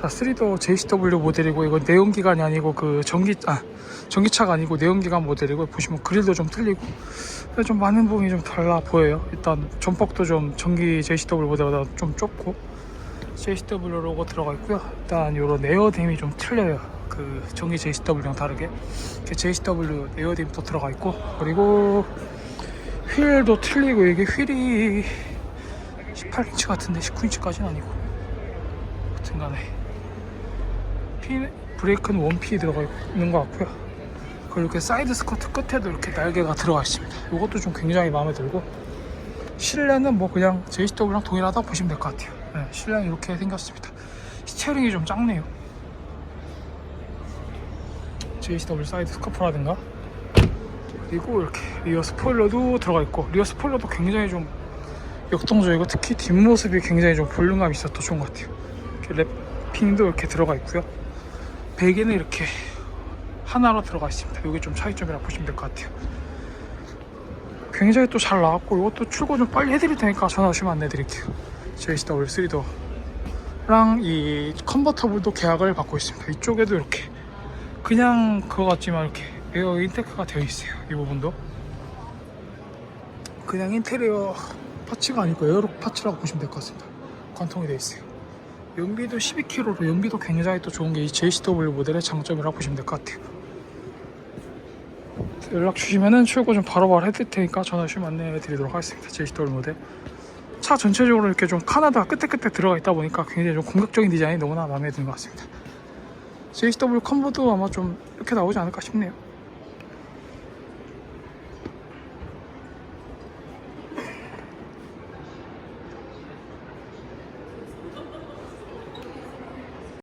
자, 3도 JCW 모델이고 이건 내연기관이 아니고 그 전기 아 전기차가 아니고 내연기관 모델이고 보시면 그릴도 좀 틀리고 좀 많은 부분이 좀 달라 보여요. 일단 전폭도 좀 전기 JCW 모델보다 좀 좁고 JCW 로고 들어가 있고요. 일단 이런 에어댐이 좀 틀려요. 그 전기 JCW랑 다르게 JCW 에어댐도 들어가 있고 그리고 휠도 틀리고 이게 휠이 18인치 같은데 19인치까지는 아니고 하여튼간에 피 브레이크는 원피 들어가 있는 것 같고요. 그리고 이렇게 사이드 스커트 끝에도 이렇게 날개가 들어가 있습니다. 이것도 좀 굉장히 마음에 들고 실내는 뭐 그냥 JCW랑 동일하다 보시면 될 것 같아요. 네, 실내는 이렇게 생겼습니다. 스티어링이 좀 작네요. JCW 사이드 스커프라든가. 그리고 이렇게 리어 스포일러도 들어가 있고 리어 스포일러도 굉장히 좀 역동적이고 특히 뒷모습이 굉장히 좀 볼륨감이 있어서 더 좋은 것 같아요. 이렇게 랩핑도 이렇게 들어가 있고요 베개는 이렇게 하나로 들어가 있습니다. 이게 좀 차이점이라 보시면 될 것 같아요. 굉장히 또 잘 나왔고 이것도 출고 좀 빨리 해드릴 테니까 전화 주시면 안내드릴게요. JCW 3도랑 이 컨버터블도 계약을 받고 있습니다. 이쪽에도 이렇게 그냥 그거 같지만 이렇게 에어 인테크가 되어 있어요 이 부분도. 그냥 인테리어 파츠가 아니고 에어로 파츠라고 보시면 될 것 같습니다. 관통이 되어 있어요 연비도 12km로 연비도 굉장히 또 좋은 게 이 JCW 모델의 장점이라고 보시면 될 것 같아요. 연락 주시면은 출고 좀 바로바로 해드릴 테니까 전화 주시면 안내해 드리도록 하겠습니다 JCW 모델. 차 전체적으로 이렇게 좀 카나다 끝에 끝에 들어가 있다 보니까 굉장히 좀 공격적인 디자인이 너무나 마음에 드는 것 같습니다. JCW 컴보도 아마 좀 이렇게 나오지 않을까 싶네요